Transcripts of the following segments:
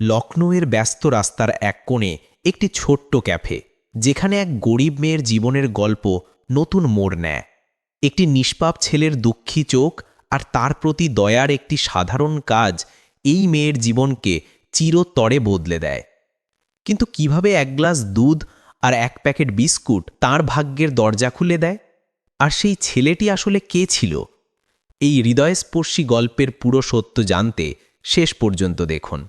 লখনৌয়ের ব্যস্ত রাস্তার এক কোণে একটি ছোট্ট ক্যাফে, যেখানে এক গরিব মেয়ের জীবনের গল্প নতুন মোড় নেয়। একটি নিষ্পাপ ছেলের দুঃখী চোখ আর তার প্রতি দয়ার একটি সাধারণ কাজ এই মেয়ের জীবনকে চিরতরে বদলে দেয়। কিন্তু কীভাবে এক গ্লাস দুধ আর এক প্যাকেট বিস্কুট তার ভাগ্যের দরজা খুলে দেয়? আর সেই ছেলেটি আসলে কে ছিল? এই হৃদয়স্পর্শী গল্পের পুরো সত্য জানতে শেষ পর্যন্ত দেখুন।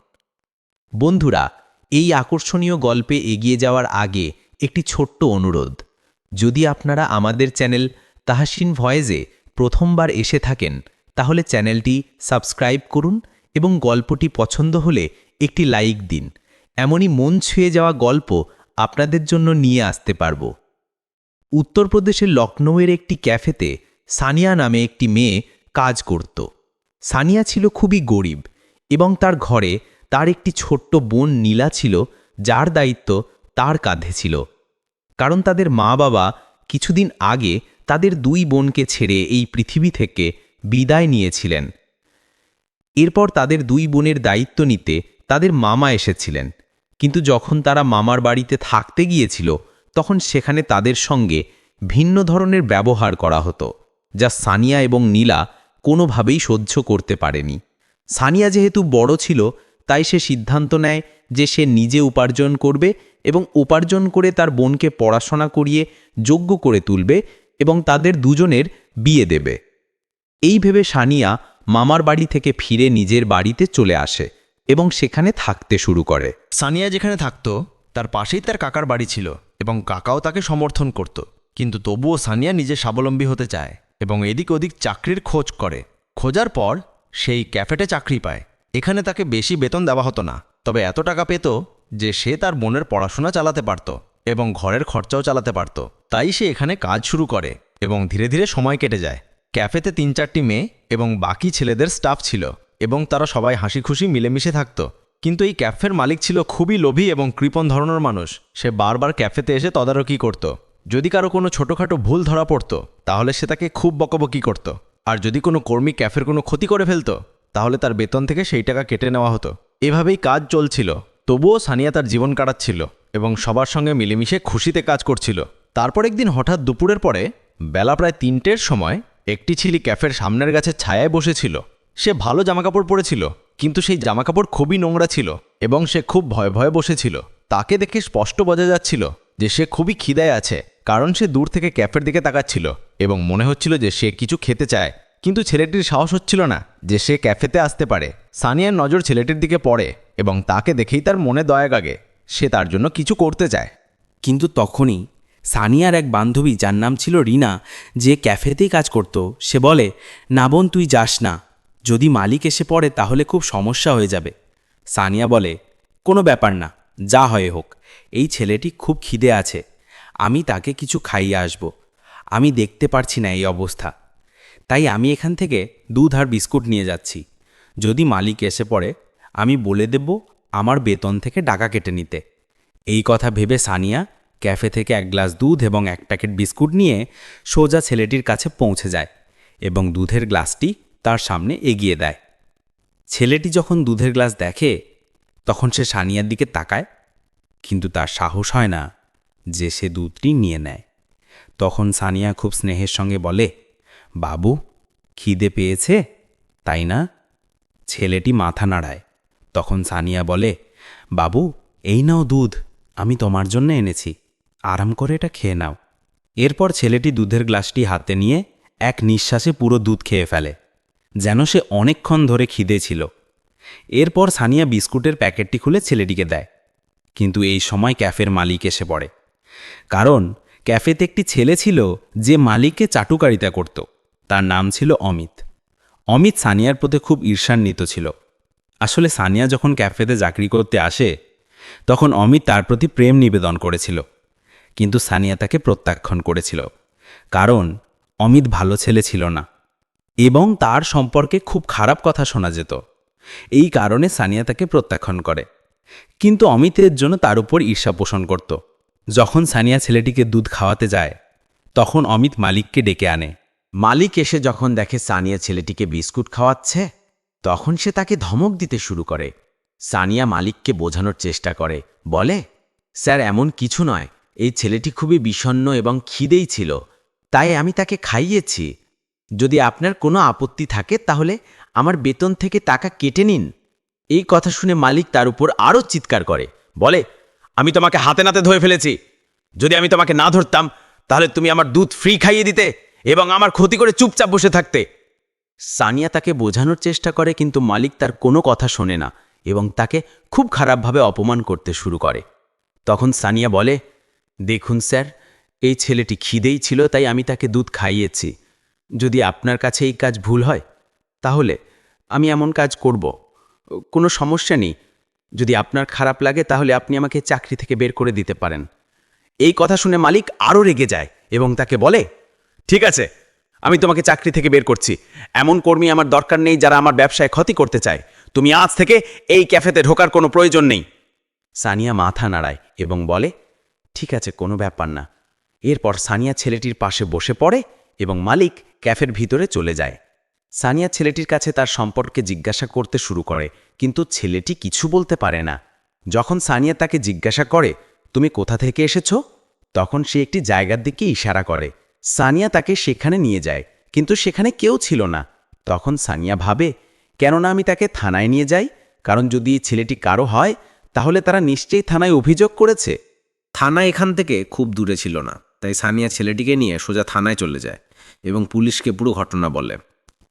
বন্ধুরা, এই আকর্ষণীয় গল্পে এগিয়ে যাওয়ার আগে একটি ছোট্ট অনুরোধ। যদি আপনারা আমাদের চ্যানেল তাহাসিন ভয়েজে প্রথমবার এসে থাকেন, তাহলে চ্যানেলটি সাবস্ক্রাইব করুন এবং গল্পটি পছন্দ হলে একটি লাইক দিন। এমনই মন ছুঁয়ে যাওয়া গল্প আপনাদের জন্য নিয়ে আসতে পারব। উত্তরপ্রদেশের লখনৌয়ের একটি ক্যাফেতে সানিয়া নামে একটি মেয়ে কাজ করত। সানিয়া ছিল খুবই গরিব এবং তার ঘরে তার একটি ছোট্ট বোন নীলা ছিল, যার দায়িত্ব তার কাঁধে ছিল। কারণ তাদের মা বাবা কিছুদিন আগে তাদের দুই বোনকে ছেড়ে এই পৃথিবী থেকে বিদায় নিয়েছিলেন। এরপর তাদের দুই বোনের দায়িত্ব নিতে তাদের মামা এসেছিলেন। কিন্তু যখন তারা মামার বাড়িতে থাকতে গিয়েছিল, তখন সেখানে তাদের সঙ্গে ভিন্ন ধরনের ব্যবহার করা হতো, যা সানিয়া এবং নীলা কোনোভাবেই সহ্য করতে পারেনি। সানিয়া যেহেতু বড় ছিল তাই সে সিদ্ধান্ত নেয় যে সে নিজে উপার্জন করবে এবং উপার্জন করে তার বোনকে পড়াশোনা করিয়ে যোগ্য করে তুলবে এবং তাদের দুজনের বিয়ে দেবে। এই ভেবে সানিয়া মামার বাড়ি থেকে ফিরে নিজের বাড়িতে চলে আসে এবং সেখানে থাকতে শুরু করে। সানিয়া যেখানে থাকতো, তার পাশেই তার কাকার বাড়ি ছিল এবং কাকাও তাকে সমর্থন করত। কিন্তু তবুও সানিয়া নিজে স্বাবলম্বী হতে চায় এবং এদিক ওদিক চাকরির খোঁজ করে। খোঁজার পর সেই ক্যাফেটে চাকরি পায়। এখানে তাকে বেশি বেতন দেওয়া হতো না, তবে এত টাকা পেত যে সে তার বোনের পড়াশোনা চালাতে পারত এবং ঘরের খরচাও চালাতে পারত। তাই সে এখানে কাজ শুরু করে এবং ধীরে ধীরে সময় কেটে যায়। ক্যাফেতে তিন চারটি মেয়ে এবং বাকি ছেলেদের স্টাফ ছিল এবং তারা সবাই হাসি খুশি মিলেমিশে থাকত। কিন্তু এই ক্যাফের মালিক ছিল খুবই লোভী এবং কৃপণ ধরনের মানুষ। সে বারবার ক্যাফেতে এসে তদারকি করত। যদি কারও কোনো ছোটোখাটো ভুল ধরা পড়তো, তাহলে সে তাকে খুব বকবকি করত। আর যদি কোনো কর্মী ক্যাফের কোনো ক্ষতি করে ফেলতো তাহলে তার বেতন থেকে সেই টাকা কেটে নেওয়া হতো। এভাবেই কাজ চলছিল, তবুও সানিয়া তার জীবন কাটাচ্ছিল এবং সবার সঙ্গে মিলেমিশে খুশিতে কাজ করছিল। তারপর একদিন হঠাৎ দুপুরের পরে, বেলা প্রায় তিনটের সময়, একটি ছিলি ক্যাফের সামনের গাছের ছায়ায় বসেছিল। সে ভালো জামাকাপড় পরেছিল, কিন্তু সেই জামাকাপড় খুবই নোংরা ছিল এবং সে খুব ভয় ভয়ে বসেছিল। তাকে দেখে স্পষ্ট বোঝা যাচ্ছিল যে সে খুবই খিদায় আছে, কারণ সে দূর থেকে ক্যাফের দিকে তাকাচ্ছিল এবং মনে হচ্ছিল যে সে কিছু খেতে চায়। কিন্তু ছেলেটির সাহস হচ্ছিল না যে সে ক্যাফেতে আসতে পারে। সানিয়ার নজর ছেলেটির দিকে পড়ে এবং তাকে দেখেই তার মনে দয়া গাগে। সে তার জন্য কিছু করতে চায়। কিন্তু তখনই সানিয়ার এক বান্ধবী, যার নাম ছিল রিনা, যে ক্যাফেতেই কাজ করত, সে বলে, না বোন, তুই যাস না। যদি মালিক এসে পড়ে, তাহলে খুব সমস্যা হয়ে যাবে। সানিয়া বলে, কোনো ব্যাপার না, যা হয় হোক। এই ছেলেটি খুব খিদে আছে। আমি তাকে কিছু খাইয়ে আসব। আমি দেখতে পারছি না এই অবস্থা। তাই আমি এখান থেকে দুধ আর বিস্কুট নিয়ে যাচ্ছি। যদি মালিক এসে পড়ে, আমি বলে দেব আমার বেতন থেকে টাকা কেটে নিতে। এই কথা ভেবে সানিয়া ক্যাফে থেকে এক গ্লাস দুধ এবং এক প্যাকেট বিস্কুট নিয়ে সোজা ছেলেটির কাছে পৌঁছে যায় এবং দুধের গ্লাসটি তার সামনে এগিয়ে দেয়। ছেলেটি যখন দুধের গ্লাস দেখে, তখন সে সানিয়ার দিকে তাকায়, কিন্তু তার সাহস হয় না যে সে দুধটি নিয়ে নেয়। তখন সানিয়া খুব স্নেহের সঙ্গে বলে বাবু, খিদে পেয়েছে? তাই না? ছেলেটি মাথা নাড়ায়। তখন সানিয়া বলে, বাবু, এই নাও দুধ, আমি তোমার জন্য এনেছি। আরাম করে এটা খেয়ে নাও। এরপর ছেলেটি দুধের গ্লাসটি হাতে নিয়ে এক নিঃশ্বাসে পুরো দুধ খেয়ে ফেলে, যেন সে অনেকক্ষণ ধরে খিদে ছিল। এরপর সানিয়া বিস্কুটের প্যাকেটটি খুলে ছেলেটিকে দেয়। কিন্তু এই সময় ক্যাফের মালিক এসে পড়ে। কারণ ক্যাফেতে একটি ছেলে ছিল যে মালিককে চাটুকারিতা করত। তার নাম ছিল অমিত। অমিত সানিয়ার প্রতি খুব ঈর্ষান্বিত ছিল। আসলে সানিয়া যখন ক্যাফেতে চাকরি করতে আসে, তখন অমিত তার প্রতি প্রেম নিবেদন করেছিল। কিন্তু সানিয়া তাকে প্রত্যাখ্যান করেছিল। কারণ অমিত ভালো ছেলে ছিল না। এবং তার সম্পর্কে খুব খারাপ কথা শোনা যেত। এই কারণে সানিয়া তাকে প্রত্যাখ্যান করে। কিন্তু অমিতের জন্য তার উপর ঈর্ষা পোষণ করত। যখন সানিয়া ছেলেটিকে দুধ খাওয়াতে যায়, তখন অমিত মালিককে ডেকে আনে। মালিক এসে যখন দেখে সানিয়া ছেলেটিকে বিস্কুট খাওয়াচ্ছে, তখন সে তাকে ধমক দিতে শুরু করে। সানিয়া মালিককে বোঝানোর চেষ্টা করে, বলে, স্যার, এমন কিছু নয়। এই ছেলেটি খুবই বিষণ্ণ এবং খিদেই ছিল। তাই আমি তাকে খাইয়েছি। যদি আপনার কোনো আপত্তি থাকে, তাহলে আমার বেতন থেকে টাকা কেটে নিন এই কথা শুনে মালিক তার উপর আরও চিৎকার করে, বলে, আমি তোমাকে হাতে নাতে ধরে ফেলেছি। যদি আমি তোমাকে না ধরতাম, তাহলে তুমি আমার দুধ ফ্রি খাইয়ে দিতে। এবং আমার ক্ষতি করে চুপচাপ বসে থাকতে। সানিয়া তাকে বোঝানোর চেষ্টা করে, কিন্তু মালিক তার কোনো কথা শোনে না এবং তাকে খুব খারাপভাবে অপমান করতে শুরু করে। তখন সানিয়া বলে, দেখুন স্যার, এই ছেলেটি খিদেই ছিল, তাই আমি তাকে দুধ খাইয়েছি। যদি আপনার কাছে এই কাজ ভুল হয়, তাহলে আমি এমন কাজ করব। কোনো সমস্যা নেই। যদি আপনার খারাপ লাগে, তাহলে আপনি আমাকে চাকরি থেকে বের করে দিতে পারেন। এই কথা শুনে মালিক আরও রেগে যায় এবং তাকে বলে ঠিক আছে, আমি তোমাকে চাকরি থেকে বের করছি। এমন কর্মী আমার দরকার নেই যারা আমার ব্যবসায় ক্ষতি করতে চায়। তুমি আজ থেকে এই ক্যাফেতে ঢোকার কোনো প্রয়োজন নেই। সানিয়া মাথা নাড়ায় এবং বলে, ঠিক আছে, কোনো ব্যাপার না। এরপর সানিয়া ছেলেটির পাশে বসে পড়ে এবং মালিক ক্যাফের ভিতরে চলে যায়। সানিয়া ছেলেটির কাছে তার সম্পর্কে জিজ্ঞাসা করতে শুরু করে, কিন্তু ছেলেটি কিছু বলতে পারে না। যখন সানিয়া তাকে জিজ্ঞাসা করে, তুমি কোথা থেকে এসেছ? তখন সে একটি জায়গার দিকে ইশারা করে। সানিয়া তাকে সেখানে নিয়ে যায়, কিন্তু সেখানে কেউ ছিল না। তখন সানিয়া ভাবে, কেননা আমি তাকে থানায় নিয়ে যাই? কারণ যদি ছেলেটি কারও হয়, তাহলে তারা নিশ্চয়ই থানায় অভিযোগ করেছে। থানা এখান থেকে খুব দূরে ছিল না, তাই সানিয়া ছেলেটিকে নিয়ে সোজা থানায় চলে যায় এবং পুলিশকে পুরো ঘটনা বলে।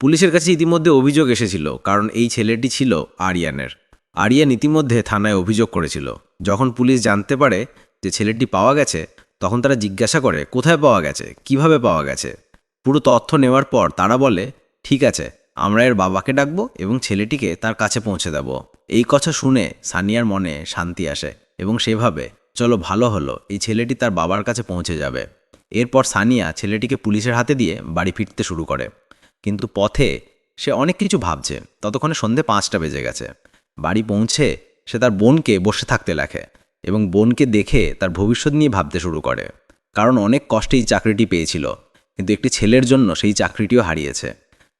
পুলিশের কাছে ইতিমধ্যে অভিযোগ এসেছিল, কারণ এই ছেলেটি ছিল আরিয়ানের। আরিয়ান ইতিমধ্যে থানায় অভিযোগ করেছিল, যখন পুলিশ জানতে পারে যে ছেলেটি পাওয়া গেছে তখন তারা জিজ্ঞাসা করে, কোথায় পাওয়া গেছে? কীভাবে পাওয়া গেছে? পুরো তথ্য নেওয়ার পর তারা বলে, ঠিক আছে, আমরা এর বাবাকে ডাকবো এবং ছেলেটিকে তার কাছে পৌঁছে দেব। এই কথা শুনে সানিয়ার মনে শান্তি আসে এবং সেভাবে, চলো, ভালো হলো, এই ছেলেটি তার বাবার কাছে পৌঁছে যাবে। এরপর সানিয়া ছেলেটিকে পুলিশের হাতে দিয়ে বাড়ি ফিরতে শুরু করে। কিন্তু পথে সে অনেক কিছু ভাবছে। ততক্ষণে সন্ধে পাঁচটা বেজে গেছে। বাড়ি পৌঁছে সে তার বোনকে বসে থাকতে লেখে। এবং বোনকে দেখে তার ভবিষ্যৎ নিয়ে ভাবতে শুরু করে। কারণ অনেক কষ্টে এই চাকরিটি পেয়েছিল, কিন্তু একটি ছেলের জন্য সেই চাকরিটিও হারিয়েছে।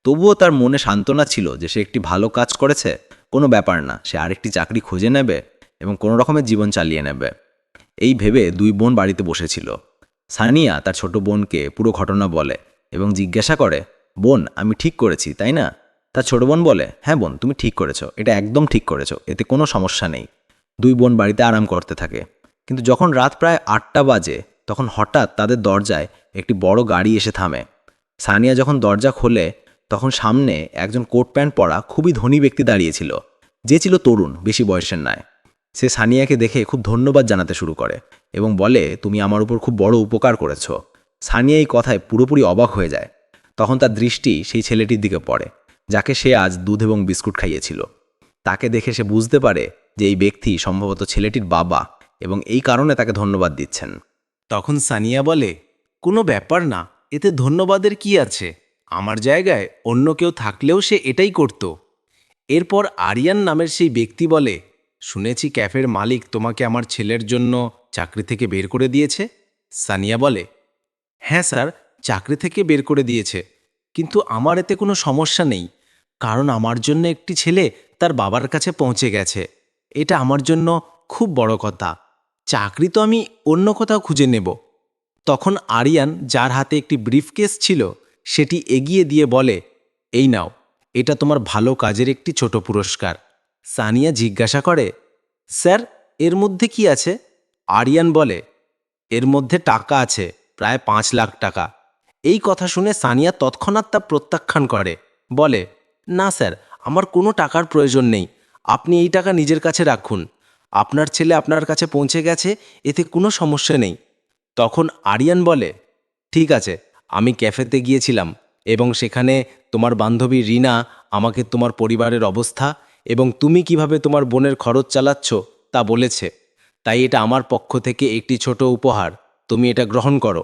তবুও তার মনে সান্ত্বনা ছিল যে সে একটি ভালো কাজ করেছে, কোনো ব্যাপার না, সে আরেকটি চাকরি খুঁজে নেবে এবং কোনো রকমের জীবন চালিয়ে নেবে। এই ভেবে দুই বোন বাড়িতে বসেছিল। সানিয়া তার ছোট বোনকে পুরো ঘটনা বলে এবং জিজ্ঞাসা করে, বোন, আমি ঠিক করেছি, তাই না? তার ছোট বোন বলে হ্যাঁ বোন, তুমি ঠিক করেছ, এটা একদম ঠিক করেছ, এতে কোনো সমস্যা নেই। দুই বোন বাড়িতে আরাম করতে থাকে। কিন্তু যখন রাত প্রায় আটটা বাজে, তখন হঠাৎ তাদের দরজায় একটি বড় গাড়ি এসে থামে। সানিয়া যখন দরজা খোলে, তখন সামনে একজন কোট প্যান্ট পরা খুবই ধনী ব্যক্তি দাঁড়িয়েছিল যে ছিল তরুণ, বেশি বয়সের নয় সে সানিয়াকে দেখে খুব ধন্যবাদ জানাতে শুরু করে এবং বলে, তুমি আমার উপর খুব বড় উপকার করেছ। সানিয়া এই কথায় পুরোপুরি অবাক হয়ে যায়। তখন তার দৃষ্টি সেই ছেলেটির দিকে পড়ে, যাকে সে আজ দুধ এবং বিস্কুট খাইয়েছিল। তাকে দেখে সে বুঝতে পারে যে এই ব্যক্তি সম্ভবত ছেলেটির বাবা এবং এই কারণে তাকে ধন্যবাদ দিচ্ছেন। তখন সানিয়া বলে, কোনো ব্যাপার না, এতে ধন্যবাদের কি আছে? আমার জায়গায় অন্য কেউ থাকলেও সে এটাই করত। এরপর আরিয়ান নামের সেই ব্যক্তি বলে, শুনেছি ক্যাফের মালিক তোমাকে আমার ছেলের জন্য চাকরি থেকে বের করে দিয়েছে? সানিয়া বলে হ্যাঁ স্যার, চাকরি থেকে বের করে দিয়েছে। কিন্তু আমার এতে কোনো সমস্যা নেই, কারণ আমার জন্য একটি ছেলে তার বাবার কাছে পৌঁছে গেছে। এটা আমার জন্য খুব বড় কথা। চাকরি তো আমি অন্য কোথাও খুঁজে নেব। তখন আরিয়ান, যার হাতে একটি ব্রিফকেস ছিল, সেটি এগিয়ে দিয়ে বলে, এই নাও, এটা তোমার ভালো কাজের একটি ছোট পুরস্কার। সানিয়া জিজ্ঞাসা করে, স্যার, এর মধ্যে কি আছে? আরিয়ান বলে, এর মধ্যে টাকা আছে, প্রায় পাঁচ লাখ টাকা। এই কথা শুনে সানিয়া তৎক্ষণাৎ তা প্রত্যাখ্যান করে, বলে, না স্যার, আমার কোনো টাকার প্রয়োজন নেই। আপনি এই টাকা নিজের কাছে রাখুন। আপনার ছেলে আপনার কাছে পৌঁছে গেছে, এতে কোনো সমস্যা নেই। তখন আরিয়ান বলে, ঠিক আছে, আমি ক্যাফেতে গিয়েছিলাম এবং সেখানে তোমার বান্ধবী রিনা আমাকে তোমার পরিবারের অবস্থা এবং তুমি কীভাবে তোমার বোনের খরচ চালাচ্ছ তা বলেছে। তাই এটা আমার পক্ষ থেকে একটি ছোট উপহার, তুমি এটা গ্রহণ করো।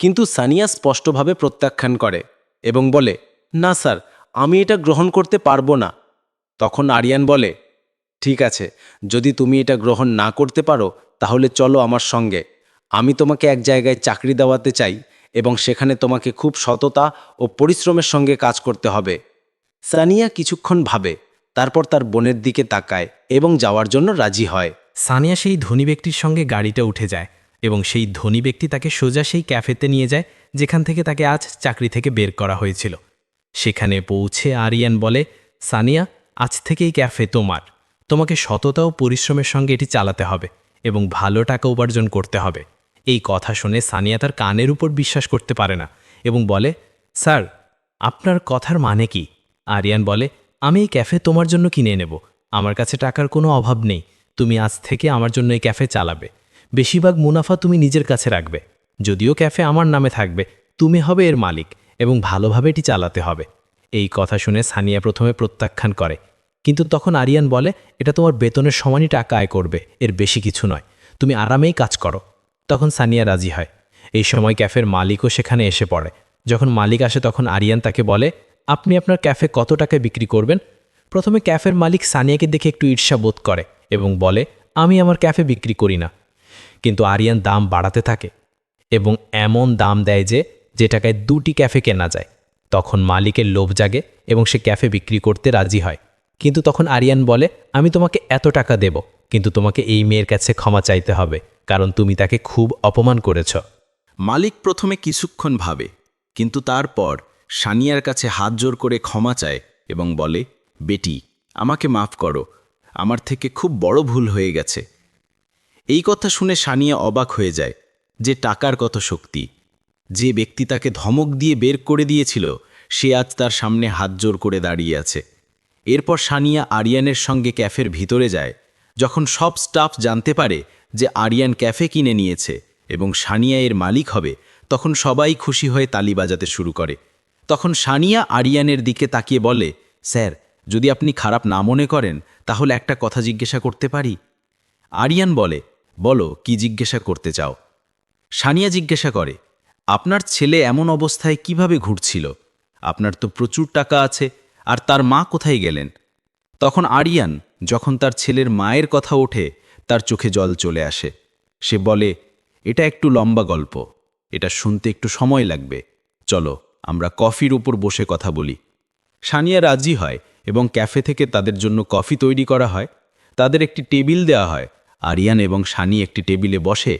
কিন্তু সানিয়া স্পষ্টভাবে প্রত্যাখ্যান করে এবং বলে, না স্যার, আমি এটা গ্রহণ করতে পারব না। তখন আরিয়ান বলে, ঠিক আছে, যদি তুমি এটা গ্রহণ না করতে পারো, তাহলে চলো আমার সঙ্গে। আমি তোমাকে এক জায়গায় চাকরি দেওয়াতে চাই এবং সেখানে তোমাকে খুব সততা ও পরিশ্রমের সঙ্গে কাজ করতে হবে সানিয়া কিছুক্ষণ ভাবে, তারপর তার বোনের দিকে তাকায় এবং যাওয়ার জন্য রাজি হয়। সানিয়া সেই ধনী ব্যক্তির সঙ্গে গাড়িটা উঠে যায় এবং সেই ধনী ব্যক্তি তাকে সোজা সেই ক্যাফেতে নিয়ে যায়, যেখান থেকে তাকে আজ চাকরি থেকে বের করা হয়েছিল। সেখানে পৌঁছে আরিয়ান বলে, সানিয়া আজ থেকে এই ক্যাফে তোমার। তোমাকে সততা ও পরিশ্রমের সঙ্গে এটি চালাতে হবে এবং ভালো টাকা উপার্জন করতে হবে। এই কথা শুনে সানিয়া তার কানের উপর বিশ্বাস করতে পারে না এবং বলে, স্যার, আপনার কথার মানে কি? আরিয়ান বলে, আমি এই ক্যাফে তোমার জন্য কিনে নেব। আমার কাছে টাকার কোনো অভাব নেই। তুমি আজ থেকে আমার জন্য এই ক্যাফে চালাবে। বেশিরভাগ মুনাফা তুমি নিজের কাছে রাখবে। যদিও ক্যাফে আমার নামে থাকবে, তুমি হবে এর মালিক এবং ভালোভাবে এটি চালাতে হবে। এই কথা শুনে সানিয়া প্রথমে প্রত্যাখ্যান করে। কিন্তু তখন আরিয়ান বলে, এটা তোমার বেতনের সমানই টাকা আয় করবে, এর বেশি কিছু নয়। তুমি আরামেই কাজ করো। তখন সানিয়া রাজি হয়। এই সময় ক্যাফের মালিকও সেখানে এসে পড়ে। যখন মালিক আসে, তখন আরিয়ান তাকে বলে, আপনি আপনার ক্যাফে কত টাকায় বিক্রি করবেন? প্রথমে ক্যাফের মালিক সানিয়াকে দেখে একটু ঈর্ষা বোধ করে এবং বলে, আমি আমার ক্যাফে বিক্রি করি না। কিন্তু আরিয়ান দাম বাড়াতে থাকে এবং এমন দাম দেয় যে যে টাকায় দুটি ক্যাফে কেনা যায়। তখন মালিকের লোভ জাগে এবং সে ক্যাফে বিক্রি করতে রাজি হয়। কিন্তু তখন আরিয়ান বলে, আমি তোমাকে এত টাকা দেব, কিন্তু তোমাকে এই মেয়ের কাছে ক্ষমা চাইতে হবে, কারণ তুমি তাকে খুব অপমান করেছ। মালিক প্রথমে কিছুক্ষণ ভাবে, কিন্তু তারপর সানিয়ার কাছে হাত জোর করে ক্ষমা চায় এবং বলে, বেটি, আমাকে মাফ করো, আমার থেকে খুব বড় ভুল হয়ে গেছে। এই কথা শুনে সানিয়া অবাক হয়ে যায় যে টাকার কত শক্তি। যে ব্যক্তি তাকে ধমক দিয়ে বের করে দিয়েছিল, সে আজ তার সামনে হাত জোর করে দাঁড়িয়ে আছে। এরপর সানিয়া আরিয়ানের সঙ্গে ক্যাফের ভিতরে যায়, যখন সব স্টাফ জানতে পারে যে আরিয়ান ক্যাফে কিনে নিয়েছে এবং সানিয়া এর মালিক হবে, তখন সবাই খুশি হয়ে তালি বাজাতে শুরু করে। তখন সানিয়া আরিয়ানের দিকে তাকিয়ে বলে, স্যার, যদি আপনি খারাপ না মনে করেন, তাহলে একটা কথা জিজ্ঞাসা করতে পারি? আরিয়ান বলে, বলো, কি জিজ্ঞাসা করতে চাও? সানিয়া জিজ্ঞাসা করে আপনার ছেলে এমন অবস্থায় কীভাবে ঘুরছিল? আপনার তো প্রচুর টাকা আছে, আর তার মা কোথায় গেলেন? তখন আরিয়ান যখন তার ছেলের মায়ের কথা ওঠে, তার চোখে জল চলে আসে। সে বলে, এটা একটু লম্বা গল্প। এটা শুনতে একটু সময় লাগবে। চলো, আমরা কফির উপর বসে কথা বলি। সানিয়া রাজি হয় এবং ক্যাফে থেকে তাদের জন্য কফি তৈরি করা হয়। তাদের একটি টেবিল দেওয়া হয়। আরিয়ান এবং সানি একটি টেবিলে বসে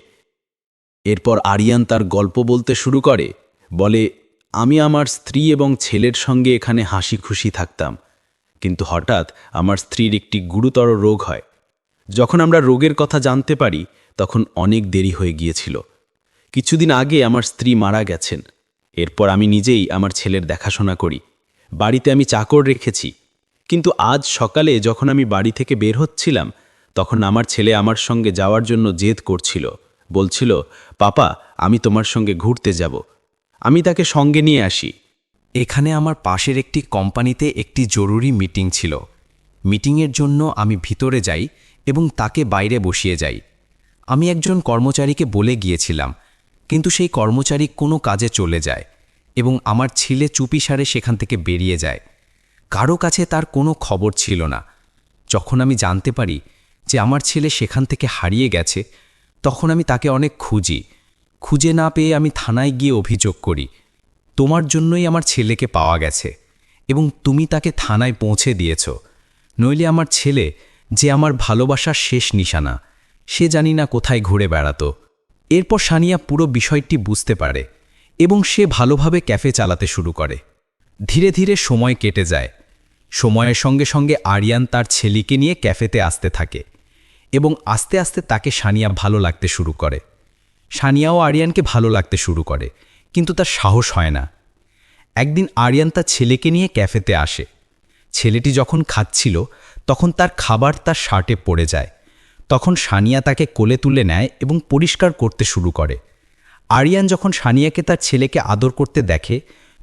এরপর আরিয়ান তার গল্প বলতে শুরু করে, বলে, আমি আমার স্ত্রী এবং ছেলের সঙ্গে এখানে হাসি খুশি থাকতাম, কিন্তু হঠাৎ আমার স্ত্রীর একটি গুরুতর রোগ হয়। যখন আমরা রোগের কথা জানতে পারি, তখন অনেক দেরি হয়ে গিয়েছিল। কিছুদিন আগে আমার স্ত্রী মারা গেছেন। এরপর আমি নিজেই আমার ছেলের দেখাশোনা করি। বাড়িতে আমি চাকর রেখেছি। কিন্তু আজ সকালে যখন আমি বাড়ি থেকে বের হচ্ছিলাম, তখন আমার ছেলে আমার সঙ্গে যাওয়ার জন্য জেদ করছিল। বলছিল, পাপা, আমি তোমার সঙ্গে ঘুরতে যাব। আমি তাকে সঙ্গে নিয়ে আসি। এখানে আমার পাশের একটি কোম্পানিতে একটি জরুরি মিটিং ছিল। মিটিংয়ের জন্য আমি ভিতরে যাই এবং তাকে বাইরে বসিয়ে যাই। আমি একজন কর্মচারীকে বলে গিয়েছিলাম, কিন্তু সেই কর্মচারী কোনো কাজে চলে যায় এবং আমার ছেলে চুপিসারে সেখান থেকে বেরিয়ে যায়। কারও কাছে তার কোনো খবর ছিল না। যখন আমি জানতে পারি যে আমার ছেলে সেখান থেকে হারিয়ে গেছে তখন আমি তাকে অনেক খুঁজি। খুঁজে না পেয়ে আমি থানায় গিয়ে অভিযোগ করি। তোমার জন্যই আমার ছেলেকে পাওয়া গেছে এবং তুমি তাকে থানায় পৌঁছে দিয়েছ। নইলে আমার ছেলে যে আমার ভালোবাসার শেষ নিশানা, সে জানি না কোথায় ঘুরে বেড়াতো। এরপর সানিয়া পুরো বিষয়টি বুঝতে পারে এবং সে ভালোভাবে ক্যাফে চালাতে শুরু করে। ধীরে ধীরে সময় কেটে যায়। সময়ের সঙ্গে সঙ্গে আরিয়ান তার ছেলেকে নিয়ে ক্যাফেতে আসতে থাকে। এবং আস্তে আস্তে তাকে সানিয়া ভালো লাগতে শুরু করে। সানিয়াও আরিয়ানকে ভালো লাগতে শুরু করে, কিন্তু তার সাহস হয় না। একদিন আরিয়ান তার ছেলেকে নিয়ে ক্যাফেতে আসে। ছেলেটি যখন খাচ্ছিল, তখন তার খাবার তার শার্টে পড়ে যায়। তখন সানিয়া তাকে কোলে তুলে নেয় এবং পরিষ্কার করতে শুরু করে। আরিয়ান যখন সানিয়াকে তার ছেলেকে আদর করতে দেখে,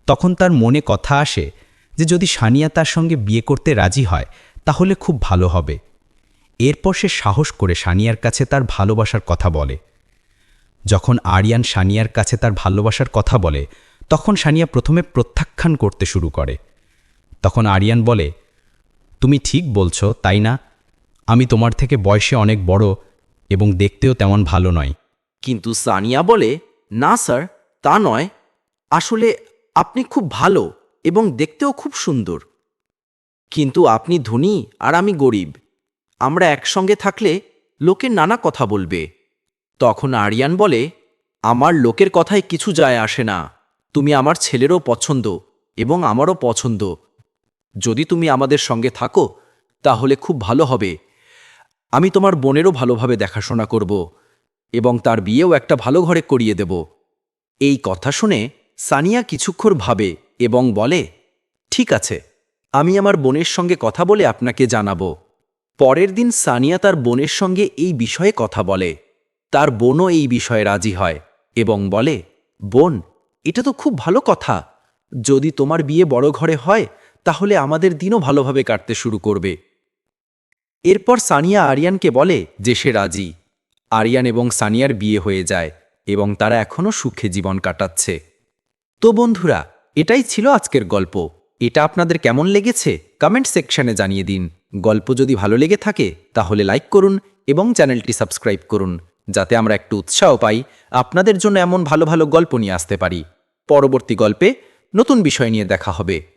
তখন তার মনে কথা আসে যে যদি সানিয়া তার সঙ্গে বিয়ে করতে রাজি হয়, তাহলে খুব ভালো হবে। এরপর সে সাহস করে সানিয়ার কাছে তার ভালোবাসার কথা বলে। যখন আরিয়ান সানিয়ার কাছে তার ভালোবাসার কথা বলে, তখন সানিয়া প্রথমে প্রত্যাখ্যান করতে শুরু করে। তখন আরিয়ান বলে, তুমি ঠিক বলছো, তাই না? আমি তোমার থেকে বয়সে অনেক বড় এবং দেখতেও তেমন ভালো নয়। কিন্তু সানিয়া বলে, না, স্যার, তা নয়। আসলে আপনি খুব ভালো এবং দেখতেও খুব সুন্দর। কিন্তু আপনি ধনী আর আমি গরিব। আমরা একসঙ্গে থাকলে লোকে নানা কথা বলবে। তখন আরিয়ান বলে, আমার লোকের কথায় কিছু যায় আসে না। তুমি আমার ছেলেরও পছন্দ এবং আমারও পছন্দ। যদি তুমি আমাদের সঙ্গে থাকো, তাহলে খুব ভালো হবে। আমি তোমার বোনেরও ভালোভাবে দেখাশোনা করব এবং তার বিয়েও একটা ভালো ঘরে করিয়ে দেব এই কথা শুনে সানিয়া কিছুক্ষণ ভাবে এবং বলে, ঠিক আছে, আমি আমার বোনের সঙ্গে কথা বলে আপনাকে জানাব। পরের দিন সানিয়া তার বোনের সঙ্গে এই বিষয়ে কথা বলে। তার বোনও এই বিষয়ে রাজি হয় এবং বলে, বোন, এটা তো খুব ভালো কথা। যদি তোমার বিয়ে বড় ঘরে হয়, তাহলে আমাদের দিনও ভালোভাবে কাটতে শুরু করবে। এরপর সানিয়া আরিয়ানকে বলে যে সে রাজি। আরিয়ান এবং সানিয়ার বিয়ে হয়ে যায় এবং তারা এখনও সুখে জীবন কাটাচ্ছে। তো বন্ধুরা, এটাই ছিল আজকের গল্প। এটা আপনাদের কেমন লেগেছে কমেন্ট সেকশনে জানিয়ে দিন। গল্প যদি ভালো লেগে থাকে, তাহলে লাইক করুন এবং চ্যানেলটি সাবস্ক্রাইব করুন, যাতে আমরা একটু উৎসাহ পাই, আপনাদের জন্য এমন ভালো ভালো গল্প নিয়ে আসতে পারি। পরবর্তী গল্পে নতুন বিষয় নিয়ে দেখা হবে।